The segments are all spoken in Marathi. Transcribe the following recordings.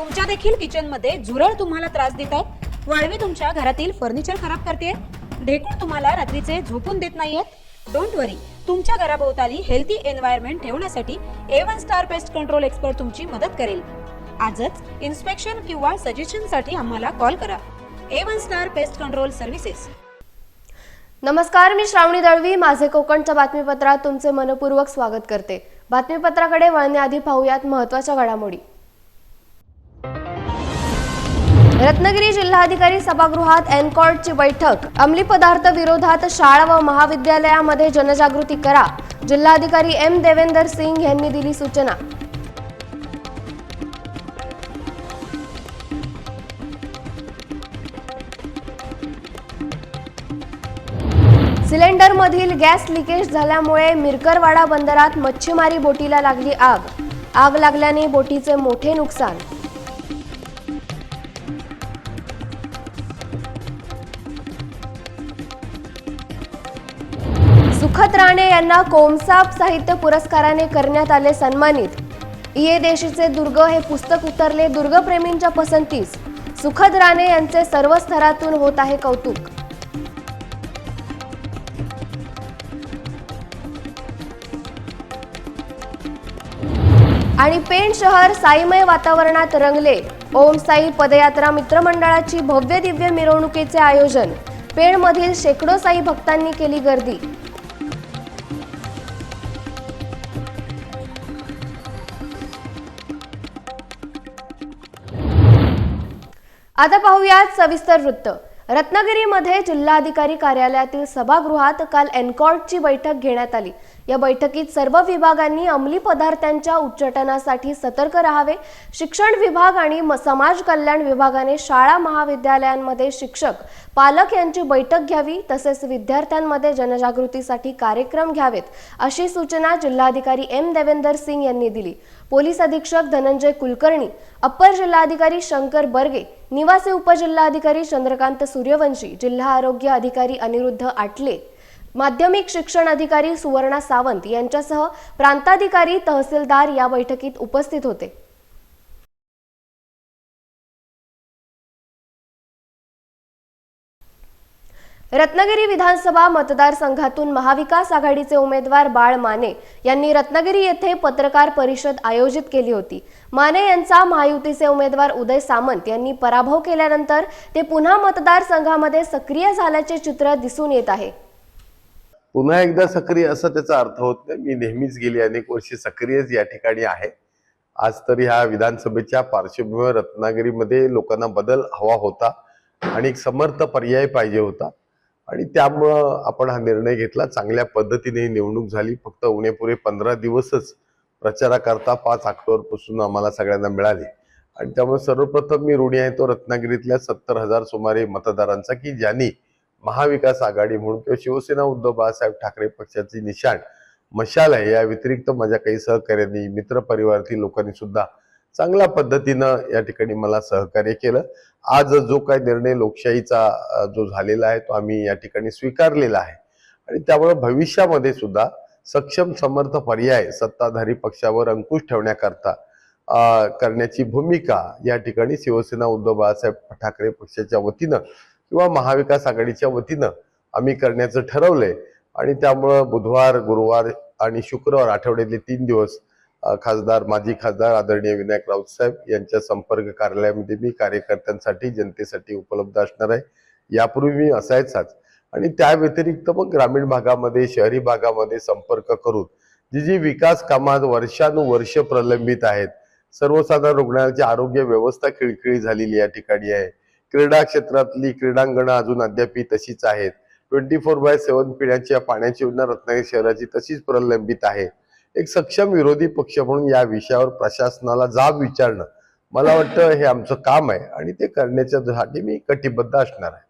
तुमच्या देखील किचनमध्ये झुरळ तुम्हाला त्रास देत आहेत. वाळवी तुमच्या घरातील फर्निचर खराब करते ढेकूळ तुम्हाला रात्रीचे झोपून देत नाहीयेत. डोंट वरी तुमच्या घराभोवताली हेल्थी एन्व्हायरमेंट ठेवण्यासाठी A one star pest control expert तुमची मदत करेल. आजच इन्स्पेक्शन किंवा सजेशनसाठी आम्हाला कॉल करा. A one star pest control services नमस्कार मी श्रावणी दळवी. माझे कोकणच्या बातमीपत्रात तुमचे मनपूर्वक स्वागत करते. बातमीपत्राकडे वळण्याआधी पाहूयात महत्त्वाच्या घडामोडी. रत्नागिरी जिल्हाधिकारी सभागृहात एनकॉर्डची बैठक. अंमली पदार्थ विरोधात शाळा व महाविद्यालयामध्ये जनजागृती करा. जिल्हाधिकारी एम देवेंदर सिंग यांनी दिली सूचना. सिलेंडरमधील गॅस लिकेज झाल्यामुळे मिरकरवाडा बंदरात मच्छीमारी बोटीला लागली आग. आग लागल्याने बोटीचे मोठे नुकसान. सुखत राणे यांना कोमसाप साहित्य पुरस्काराने करण्यात आले सन्मानित. इये देशीचे दुर्ग हे पुस्तक उतरले दुर्गप्रेमींच्या पसंतीस. सुखद राणे यांचे सर्व स्तरातून होत आहे कौतुक. आणि पेण शहर साईमय वातावरणात रंगले. ओम साई पदयात्रा मित्रमंडळाची भव्य दिव्य मिरवणुकीचे आयोजन. पेणमधील शेकडो साई भक्तांनी केली गर्दी. आता पाहूयात सविस्तर वृत्त. रत्नागिरीमध्ये जिल्हाधिकारी कार्यालयातील सभागृहात काल एनकॉर्डची बैठक घेण्यात आली. या बैठकीत सर्व विभागांनी अंमली पदार्थांच्या उच्चाटनासाठी सतर्क राहावे. शिक्षण विभाग आणि समाज कल्याण विभागाने शाळा महाविद्यालयांमध्ये शिक्षक पालक यांची बैठक घ्यावी तसेच विद्यार्थ्यांमध्ये जनजागृतीसाठी कार्यक्रम घ्यावेत अशी सूचना जिल्हाधिकारी एम. देवेंदर सिंग यांनी दिली. पोलीस अधीक्षक धनंजय कुलकर्णी अप्पर जिल्हाधिकारी शंकर बर्गे निवासी उपजिल्हाधिकारी चंद्रकांत सूर्यवंशी जिल्हा आरोग्य अधिकारी अनिरुद्ध आटले माध्यमिक शिक्षण अधिकारी सुवर्णा सावंत यांच्यासह प्रांताधिकारी तहसीलदार या बैठकीत उपस्थित होते. रत्नागिरी विधानसभा मतदारसंघातून महाविकास आघाडीचे उमेदवार बाळ माने यांनी रत्नागिरी येथे पत्रकार परिषद आयोजित केली होती. माने यांचा महायुतीचे उमेदवार उदय सामंत यांनी पराभव केल्यानंतर ते पुन्हा मतदारसंघामध्ये सक्रिय झाल्याचे चित्र दिसून येत आहे. पुन्हा एकदा सक्रिय असं त्याचा अर्थ होत नाही. मी नेहमीच गेली अनेक वर्षे सक्रियच या ठिकाणी आहे. आज तरी ह्या विधानसभेच्या पार्श्वभूमीवर रत्नागिरीमध्ये लोकांना बदल हवा होता आणि एक समर्थ पर्याय पाहिजे होता. आणि त्यामुळं आपण हा निर्णय घेतला. चांगल्या पद्धतीने ही निवडणूक झाली. फक्त उणेपुरे पंधरा दिवसच प्रचाराकरता पाच ऑक्टोबरपासून आम्हाला सगळ्यांना मिळाले. आणि त्यामुळे सर्वप्रथम मी ऋणी आहे. तो रत्नागिरीतल्या सत्तर हजार सुमारे मतदारांचा की ज्यांनी महाविकास आघाडी म्हणून किंवा शिवसेना उद्धव बाळासाहेब ठाकरे पक्षाची निशाण मशाल आहे. या व्यतिरिक्त माझ्या काही सहकार्यांनी मित्रपरिवारातील लोकांनी सुद्धा चांगल्या पद्धतीनं या ठिकाणी मला सहकार्य केलं. आज जो काय निर्णय लोकशाहीचा जो झालेला आहे तो आम्ही या ठिकाणी स्वीकारलेला आहे. आणि त्यामुळे भविष्यामध्ये सुद्धा सक्षम समर्थ पर्याय सत्ताधारी पक्षावर अंकुश ठेवण्याकरता करण्याची भूमिका या ठिकाणी शिवसेना उद्धव बाळासाहेब ठाकरे पक्षाच्या वतीनं किंवा महाविकास आघाडीच्या वतीनं आम्ही करण्याचं ठरवलंय. आणि त्यामुळं बुधवार गुरुवार आणि शुक्रवार आठवड्यातले तीन दिवस खासदार माजी खासदार आदरणीय विनायक राऊत साहेब यांच्या संपर्क कार्यालयामध्ये मी कार्यकर्त्यांसाठी जनतेसाठी उपलब्ध असणार आहे. यापूर्वी मी असायचाच. आणि त्या व्यतिरिक्त मग ग्रामीण भागामध्ये शहरी भागामध्ये संपर्क करून जी जी विकास कामात वर्षानुवर्ष प्रलंबित आहेत सर्वसाधारण रुग्णालयाची आरोग्य व्यवस्था खिळखिळी झालेली या ठिकाणी आहे. क्रीडा क्षेत्रातली क्रीडांगणं अजून अद्याप तशीच आहेत. ट्वेंटी फोर बाय सेव्हन पिण्याची या पाण्याची योजना रत्नागिरी शहराची तशीच प्रलंबित आहे. एक सक्षम विरोधी पक्ष म्हणून या विषयावर प्रशासनाला जाब विचारणं मला वाटतं हे आमचं काम आहे आणि ते करण्याच्या साठी मी कटिबद्ध असणार आहे.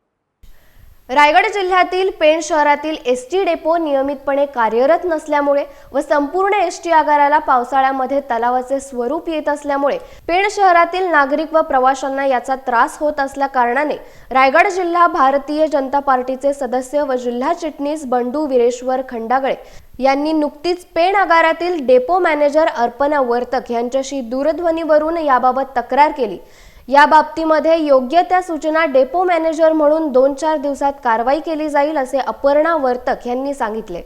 रायगड जिल्ह्यातील पेण शहरातील एस टी डेपो नियमितपणे कार्यरत नसल्यामुळे व संपूर्ण एस टी आगाराला पावसाळ्यामध्ये तलावाचे स्वरूप येत असल्यामुळे पेण शहरातील नागरिक व प्रवाशांना याचा त्रास होत असल्या कारणाने रायगड जिल्हा भारतीय जनता पार्टीचे सदस्य व जिल्हा चिटणीस बंडू विरेश्वर खंडागळे यांनी नुकतीच पेण आगारातील डेपो मॅनेजर अर्पणा वर्तक यांच्याशी दूरध्वनीवरून याबाबत तक्रार केली. या बाबतीमध्ये योग्य त्या सूचना डेपो मॅनेजर म्हणून दोन चार दिवसात कारवाई केली जाईल असे अपर्णा वर्तक यांनी सांगितले.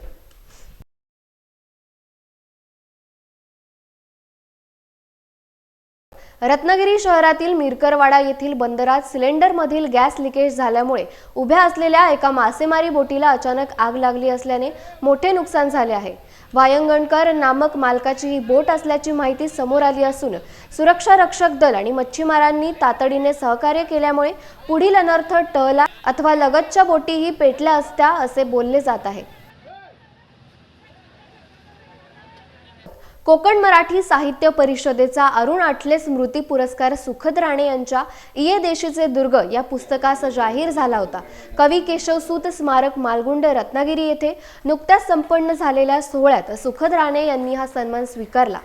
रत्नागिरी शहरातील मिरकरवाडा येथील बंदरात सिलेंडरमधील गॅस लिकेज झाल्यामुळे उभ्या असलेल्या एका मासेमारी बोटीला अचानक आग लागली असल्याने मोठे नुकसान झाले आहे. वायंगणकर नामक मालकाची ही बोट असल्याची माहिती समोर आली असून सुरक्षा रक्षक दल आणि मच्छीमारांनी तातडीने सहकार्य केल्यामुळे पुढील अनर्थ टळला अथवा लगतच्या बोटीही पेटल्या असत्या असे बोलले जात आहे. कोकण मराठी साहित्य परिषदेचा अरुण आठले स्मृती पुरस्कार सुखद राणे यांच्या इये देशीचे दुर्ग या पुस्तकास जाहीर झाला होता. कवी केशवसूत स्मारक मालगुंड रत्नागिरी येथे नुकत्याच संपन्न झालेल्या सोहळ्यात सुखद राणे यांनी हा सन्मान स्वीकारला.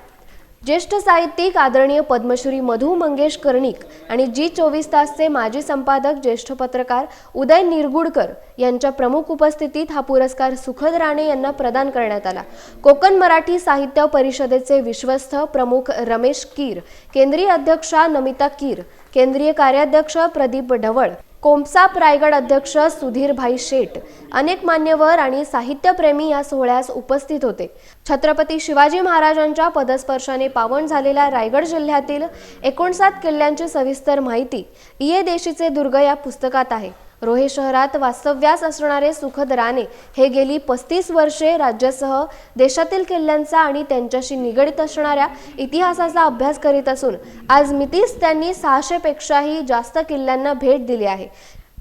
ज्येष्ठ साहित्यिक आदरणीय पद्मश्री मधु मंगेश कर्णिक आणि जी चोवीस तासचे माजी संपादक ज्येष्ठ पत्रकार उदय निरगुडकर यांच्या प्रमुख उपस्थितीत हा पुरस्कार सुखद राणे यांना प्रदान करण्यात आला. कोकण मराठी साहित्य परिषदेचे विश्वस्त प्रमुख रमेश कीर केंद्रीय अध्यक्षा नमिता कीर केंद्रीय कार्याध्यक्ष प्रदीप ढवळ कोमसाप रायगड अध्यक्ष सुधीरभाई शेठ शेट अनेक मान्यवर आणि साहित्यप्रेमी या सोहळ्यास उपस्थित होते. छत्रपती शिवाजी महाराजांच्या पदस्पर्शाने पावन झालेल्या रायगड जिल्ह्यातील एकोणसात किल्ल्यांची सविस्तर माहिती इये देशीचे दुर्ग या पुस्तकात आहे. रोहे शहरात वास्तव्यास असणारे सुखद राणे हे गेली पस्तीस वर्षे राज्यासह देशातील किल्ल्यांचा आणि त्यांच्याशी निगडित असणाऱ्या इतिहासाचा अभ्यास करीत असून आज मितीस त्यांनी सहाशेपेक्षाही जास्त किल्ल्यांना भेट दिली आहे.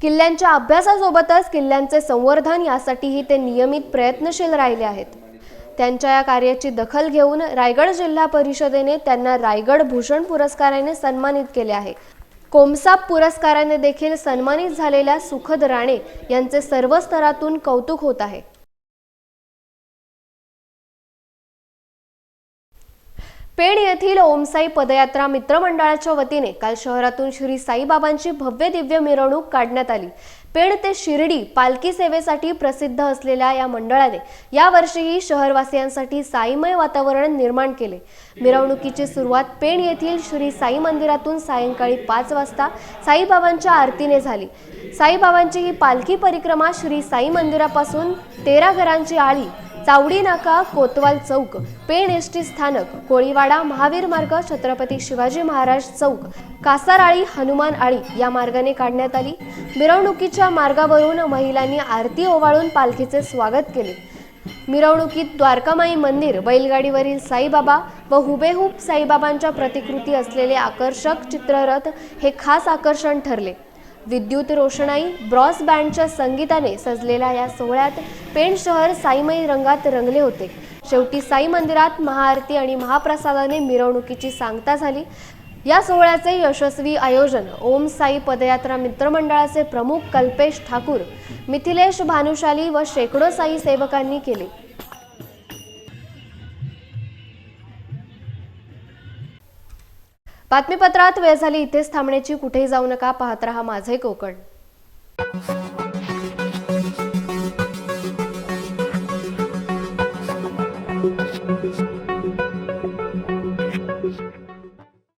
किल्ल्यांच्या अभ्यासासोबतच किल्ल्यांचे संवर्धन यासाठीही ते नियमित प्रयत्नशील राहिले आहेत. त्यांच्या या कार्याची दखल घेऊन रायगड जिल्हा परिषदेने त्यांना रायगड भूषण पुरस्काराने सन्मानित केले आहे. कोमसाप पुरस्काराने देखील सन्मानित झालेल्या सुखद राणे यांचे सर्व स्तरातून कौतुक होत आहे. पेण येथील ओमसाई पदयात्रा मित्रमंडळाच्या वतीने काल शहरातून श्री साईबाबांची भव्य दिव्य मिरवणूक काढण्यात आली. पेण ते शिर्डी पालखी सेवेसाठी प्रसिद्ध असलेल्या या मंडळाने यावर्षीही शहरवासियांसाठी साईमय वातावरण निर्माण केले. मिरवणुकीची सुरुवात पेण येथील श्री साई मंदिरातून सायंकाळी पाच वाजता साईबाबांच्या आरतीने झाली. साईबाबांची ही पालखी परिक्रमा श्री साई मंदिरापासून तेरा घरांची आळी तावडी नाका कोतवाल चौक पेण एस टी स्थानक कोळीवाडा महावीर मार्ग छत्रपती शिवाजी महाराज चौक कासाराळी हनुमान आळी या मार्गाने काढण्यात आली. मिरवणुकीच्या मार्गावरून महिलांनी आरती ओवाळून पालखीचे स्वागत केले. मिरवणुकीत द्वारकामाई मंदिर बैलगाडीवरील साईबाबा व हुबेहूब साईबाबांच्या प्रतिकृती असलेले आकर्षक चित्ररथ हे खास आकर्षण ठरले. विद्युत रोषणाई ब्रॉस बँडच्या संगीताने सजलेल्या या सोहळ्यात पेण शहर साईमयी रंगात रंगले होते. शेवटी साई मंदिरात महाआरती आणि महाप्रसादाने मिरवणुकीची सांगता झाली. या सोहळ्याचे यशस्वी आयोजन ओम साई पदयात्रा मित्रमंडळाचे प्रमुख कल्पेश ठाकूर मिथिलेश भानुशाली व शेकडो साई सेवकांनी केले. बातमीपत्रात वेळ झाली इथेच थांबण्याची कुठेही जाऊ नका पाहत रहा माझे कोकण.